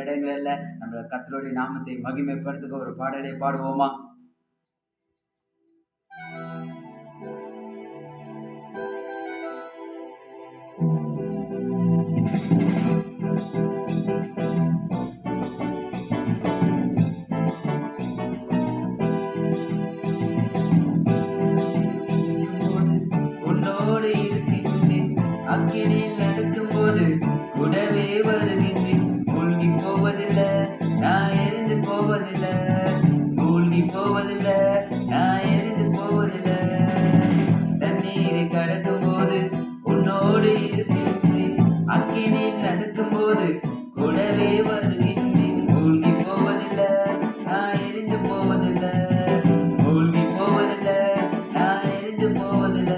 இடங்களில் நம்ம கத்தருடைய நாமத்தை மகிமைப்படுத்துக்க ஒரு பாடலை பாடுவோமா? உன்னோடு அக்கினியில் போது கூடவே வருகின்றேன். மூழ்கி போவதில்லை நான் எரிந்து போவதில்லை. மூழ்கி போவதில்லை நான் எரிந்து போவதில்லை.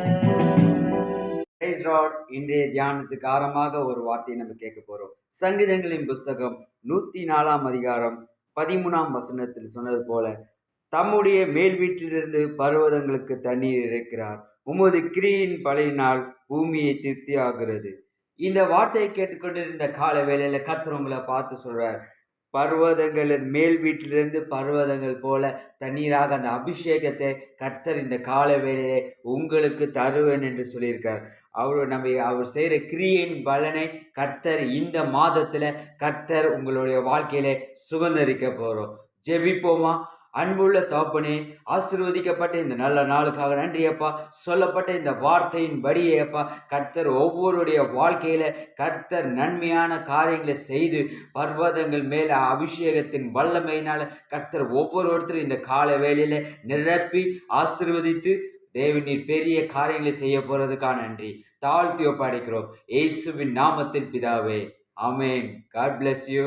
இன்றைய தியானத்துக்கு ஆரமாக ஒரு வார்த்தையை நம்ம கேட்க போறோம். சங்கீதங்களின் புஸ்தகம் நூத்தி நாலாம் அதிகாரம் பதிமூணாம் வசனத்தில் சொன்னது போல தம்முடைய மேல் வீட்டிலிருந்து பர்வதங்களுக்கு தண்ணீர் இறைக்கிறார். உமது கிரியின் பழையினால் பூமியை திருப்தி ஆகிறது இந்த வார்த்தையை கேட்டுக்கொண்டிருந்த கால வேலையில் கர்த்தர் உங்களை பார்த்து சொல்கிறார் பர்வதங்கள் மேல் வீட்டிலிருந்து பர்வதங்கள் போல தண்ணீராக அந்த அபிஷேகத்தை கர்த்தர் இந்த கால வேலையை உங்களுக்கு தருவேன் என்று சொல்லியிருக்கார். அவர் நம்ம அவர் செய்கிற கிரியின் பலனை கர்த்தர் இந்த மாதத்தில் கர்த்தர் உங்களுடைய வாழ்க்கையில சுதந்திரிக்க போகிறோம் ஜெபிப்போமா? அன்புள்ள தாப்பனே ஆசிர்வதிக்கப்பட்ட இந்த நல்ல நாளுக்காக நன்றி அப்பா சொல்லப்பட்ட இந்த வார்த்தையின் படியே அப்பா கர்த்தர் ஒவ்வொருடைய வாழ்க்கையில் கர்த்தர் நன்மையான காரியங்களை செய்து பர்வதங்கள் மேலே அபிஷேகத்தின் வல்லமையினால் கர்த்தர் ஒவ்வொருத்தரும் இந்த கால வேலையில் நிரப்பி ஆசிர்வதித்து தேவனீர் பெரிய காரியங்களை செய்ய போகிறதுக்காக நன்றி. தாழ்த்தி ஒப்படைக்கிறோம். இயேசுவின் நாமத்தின் பிதாவே. அமேன் காட் பிளஸ் யூ